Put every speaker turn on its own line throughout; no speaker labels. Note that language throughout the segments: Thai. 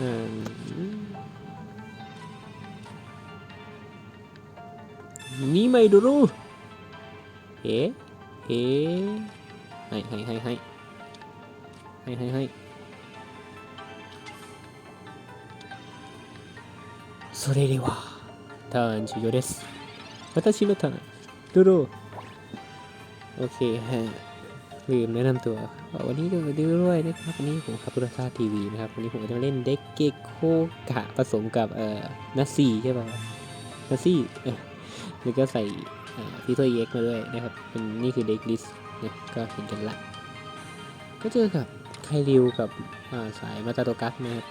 อืมนี่ไม่ดูรู้เฮ้เฮ้ให้ให้ให้ให้ให้ให้ให้それではターン終了です私のターンดูดูโอเคฮะลืมแนะนำตัว วันนี้ก็มาดูด้วยนะครับวันนี้ผมขับรถซาทีวีนะครับวันนี้ผมจะมาเล่นเด็กเกโคกะผสมกับเอ่อนัสซี่ใช่ป่ะนัสซี่แล้วก็ใส่ฟิโตเอ็กมาด้วยนะครับเป็นนี่คือเด็กลิสนะก็เห็นกันละ ก็เจอกับไคริวกับาสายมาตาโตกัสนะครับ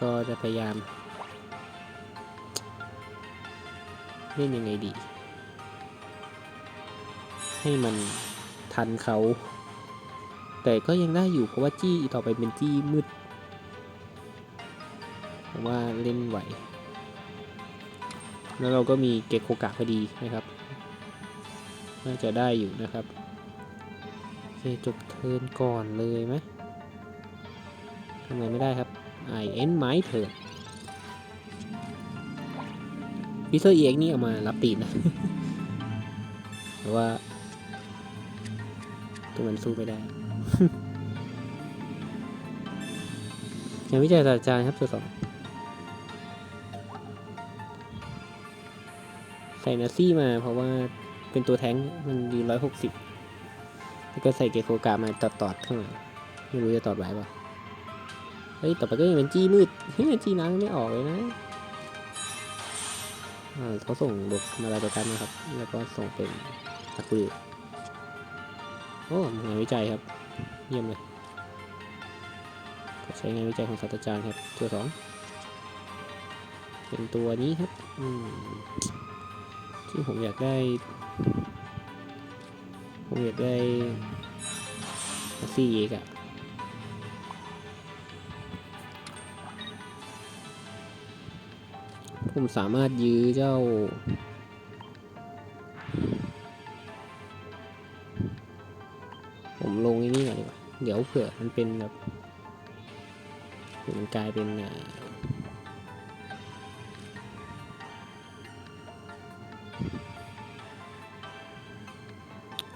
ก็จะพยายามเล่นยังไงดี ให้มัน ทันเขา แต่ก็ยังได้อยู่เพราะว่าจี้ต่อไปเป็นจี้มืดผมว่าเล่นไหว แล้วเราก็มีเกโคกะพอดีนะครับ น่าจะได้อยู่นะครับโอเคจบเทินก่อนเลยไหมทำไมไม่ได้ครับไอเอ็นไม้เถิดพิเซอร์เอ็กนี่เอามารับตีนนะแต่ว่า ตัวมันสู้ไม่ได้งานวิจัยศาสตราจารย์ครับตัวสองใส่นาซี่มาเพราะว่าเป็นตัวแท้งมันดีร้อยหกสิบแล้วก็ใส่เกโคกามาตอดตอดข้างหลังไม่รู้จะตอดไหวป่ะเฮ้ย ต่อไปก็ยังเป็นจี้มืดเฮ้ยจี้น้ำไม่ออกเลยนะเขาส่งบทมาลาตัวกันนะครับ แล้วก็ส่งเป็นตะกุย โอ้งานวิจัยครับ เยี่ยมเลยใช้งานวิจัยของศาสตราจารย์ครับตัวสองเป็นตัวนี้ครับที่ผมอยากได้ ผมอยากได้ซี่เอกอะผมสามารถยื้อเจ้า ยวเผื่อมันเป็นแบบมันกลายเป็นอ่า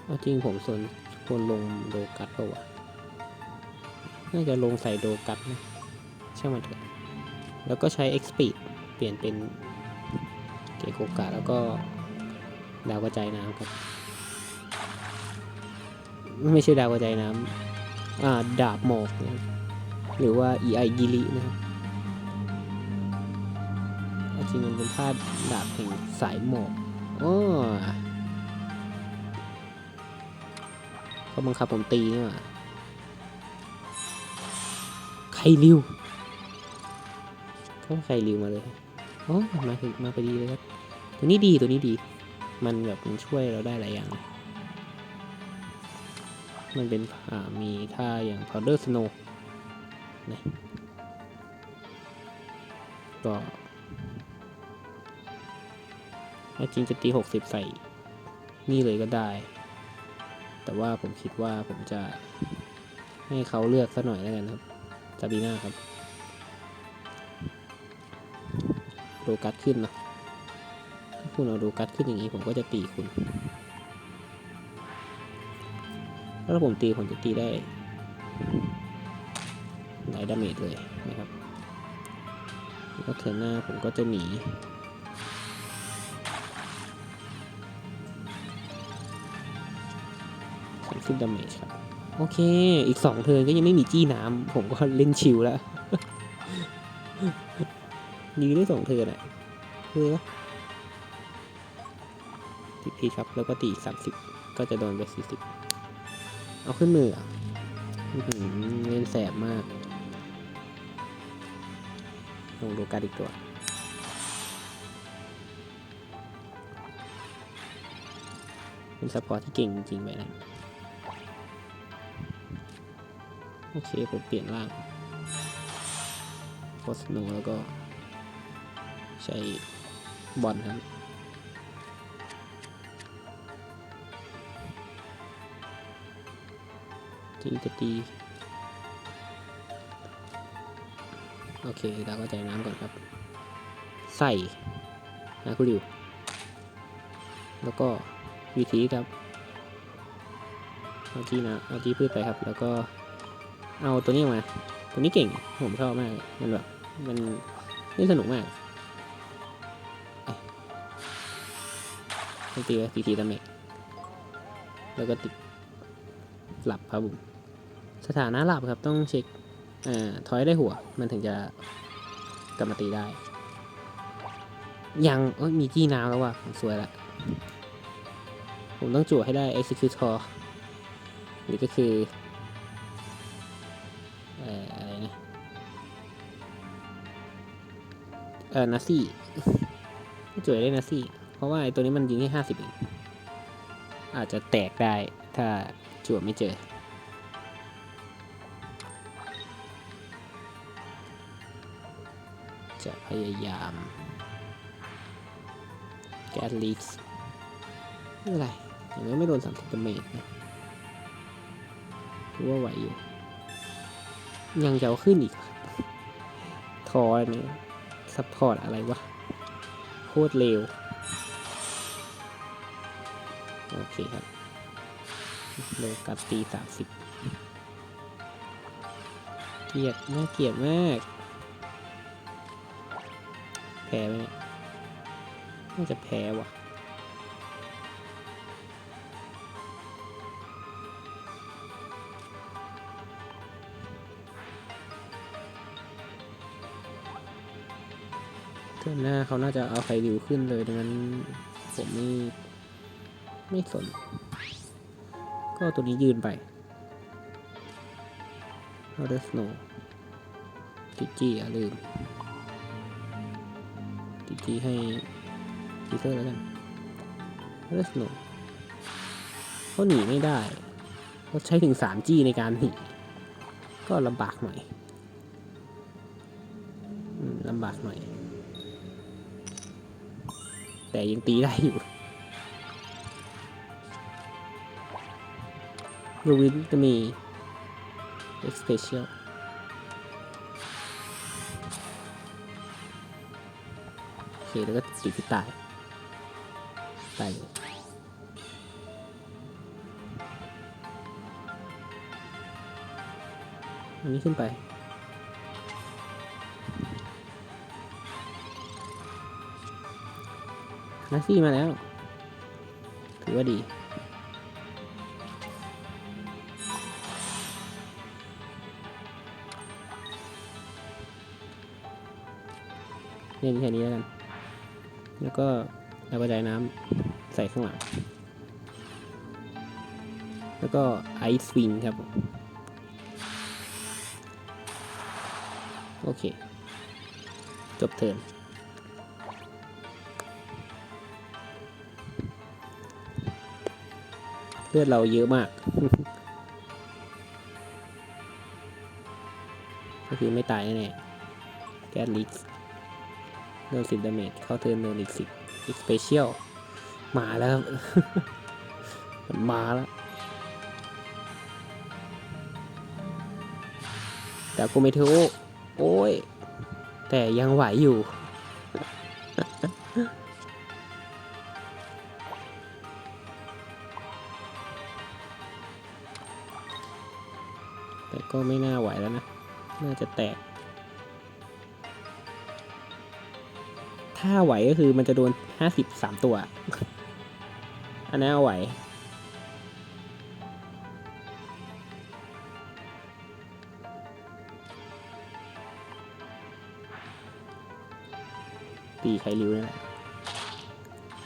เอาจริงผมสนควรลงโดกัสเปล่าวะน่าจะลงใส่โดกัสนะช่างมันเถอะแล้วก็ใช้ x p e e d เปลี่ยนเป็นเกโกกะแล้วก็ดาวกระจายน้ำครับ ไม่ใช่ดาวกระจายน้ำ ดาบหมอกนะครับหรือว่า EI กิรินะครับจริงมันเป็นท่าดาบแห่งสายหมอกอ้อเขาบังคับผมตีนี่หว่าใครริวเขาใครริวมาเลยโอ้มาถึงมาพอดีเลยครับ ตัวนี้ดีตัวนี้ดี มันแบบมันช่วยเราได้หลายอย่างเลย มันเป็นอ่ามีท่าอย่าง powder snow นะก็ถ้าจริงจะตี 60 ใส่นี่เลยก็ได้ แต่ว่าผมคิดว่าผมจะให้เขาเลือกสักหน่อยแล้วกันครับซาบีน่าครับโดกัสขึ้นเนาะถ้าคุณเอาโดกัสขึ้นอย่างนี้ผมก็จะตีคุณ ถ้าผมตีผมจะตีได้หลายดาเมจเลยนะครับแล้วเทิร์นหน้าผมก็จะหนีสามสิบดาเมจครับ โอเค อีกสองเทิร์นก็ยังไม่มีจี้น้ำผมก็เล่นชิวแล้วยืนได้สองเทิร์นอะคือปะติดทีครับ แล้วก็ตีสามสิบก็จะโดนไปสี่สิบ เอาขึ้นมืออะเล่นแสบมากลองดูการอีกตัวเป็นซัพพอร์ตที่เก่งจริงๆไปนะโอเค ผมเปลี่ยนร่างโคสโนแล้วก็ใช้บอลครับ ที่จะตีโอเคเราก็ใจน้ำก่อนครับ ใส่นะคุณริวแล้วก็วิธีครับ เอาที่นะเอาที่พืชไปครับ แล้วก็เอาตัวนี้มา ตัวนี้เก่ง ผมชอบมาก มันแบบ มันเล่สนุกมากต้องตีไว้ทีทีตำแหน่งแล้วก็ติดหลับครับผม สถานะหลับครับต้องเช็คอ่าถอยได้หัว มันถึงจะกลับมาตีได้ ยังยมีจี้น้ำแล้วว่ะสวยละ ผมต้องจั่วให้ได้ executor หรือก็คืออะไรนะเออนาซี่จั่วได้นาซี่ เพราะว่าไอ้ตัวนี้มันยิงแค่ห้าสิบเองอาจจะแตกได้ถ้าจั่วไม่เจอ จะพยายาม แกสลีสไม่เป็นไรอย่างน้อยไม่โดนสามสิบเมจนะถือว่าไหวอยู่ ยังจะเอาขึ้นอีกทอเนี่ยซัพพอร์ตอะไรวะ โคตรเร็ว โอเคครับโลกัสตีสามสิบเกียดน่าเกียดมาก พ้ไหมเนี่ยน่าจะแพ้ว่ะเทิร์นหน้าเขาน่าจะเอาไคริวขึ้นเลยดังนั้นผมไม่ไม่สน ก็ตัวนี้ยืนไปเอาเดสโนติจีอย่าลืม ตีให้ทีเซอร์แล้วกันเอาเดอร์สโนเขาหนีไม่ได้เขาใช้ถึง 3G ในการหนีก็ลำบากหน่อยลำบากหน่อย แต่ยังตีได้อยู่ยูวินจะมี X Special เคแล้วก็ตีที่ตายตายเลยอันนี้ขึ้นไปนาซี่มาแล้ว ถือว่าดีเล่นแค่นี้แล้วกัน แล้วก็ระจายน้ำใส่ข้างหลัง แล้วก็ไอซ์สวิงครับ โอเค จบเทิร์นเลือดเราเยอะมาก ก็คือไม่ตายแน่แกสลิก โดนสิบดาเมจเข้าเทิร์นโดนอีกสิบอีกสเปเชียลมาแล้วมันมาแล้ว แต่กูไม่เทโอโอ้ย แต่ยังไหวอยู่ แต่ก็ไม่น่าไหวแล้วนะ น่าจะแตก ถ้าไหวก็คือมันจะโดนห้าสิบสามตัว อันนั้นเอาไหว ตีใครริ้วนั่นแหละ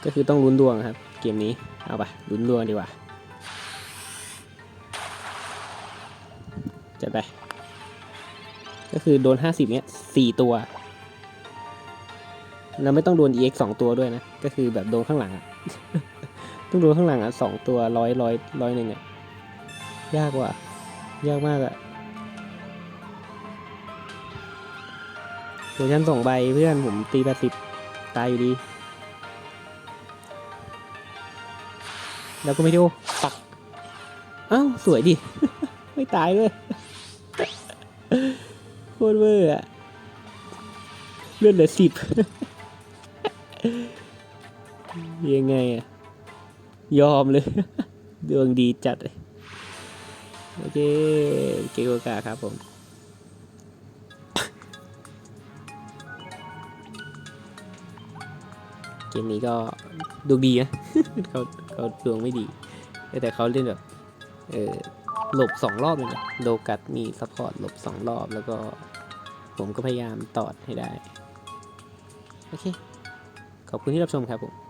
ก็คือต้องลุ้นดวงครับ เกมนี้ เอาไปลุ้นดวงดีกว่าจัดไป ก็คือโดนห้าสิบเนี้ยสี่ตัว แล้วไม่ต้องโดน EX สองตัวด้วยนะ ก็คือแบบโดนข้างหลังอะต้องโดนข้างหลังอะสองตัวร้อยร้อยร้อยหนึ่งอะยากว่ะ ยากมากอะตัวชั้นสองใบเพื่อนผมตีแปดสิบตายอยู่ดี แล้วก็ไม่ดูปัก อ้าวสวยดิ ไม่ตายเลยโคตรเวอร์อะเลื่อนเหลือสิบ ยังไงอะยอมเลย ดวงดีจัดเลยโอเค เกโกกาครับผม เกมนี้ก็ดวงดีนะเขาเขาดวงไม่ดี แต่เขาเล่นแบบ เออหลบสองรอบเลยนะโดกัดมีซัพพอร์ตหลบสองรอบแล้วก็ ผมก็พยายามตอดให้ได้ โอเค ขอบคุณที่รับชมครับผม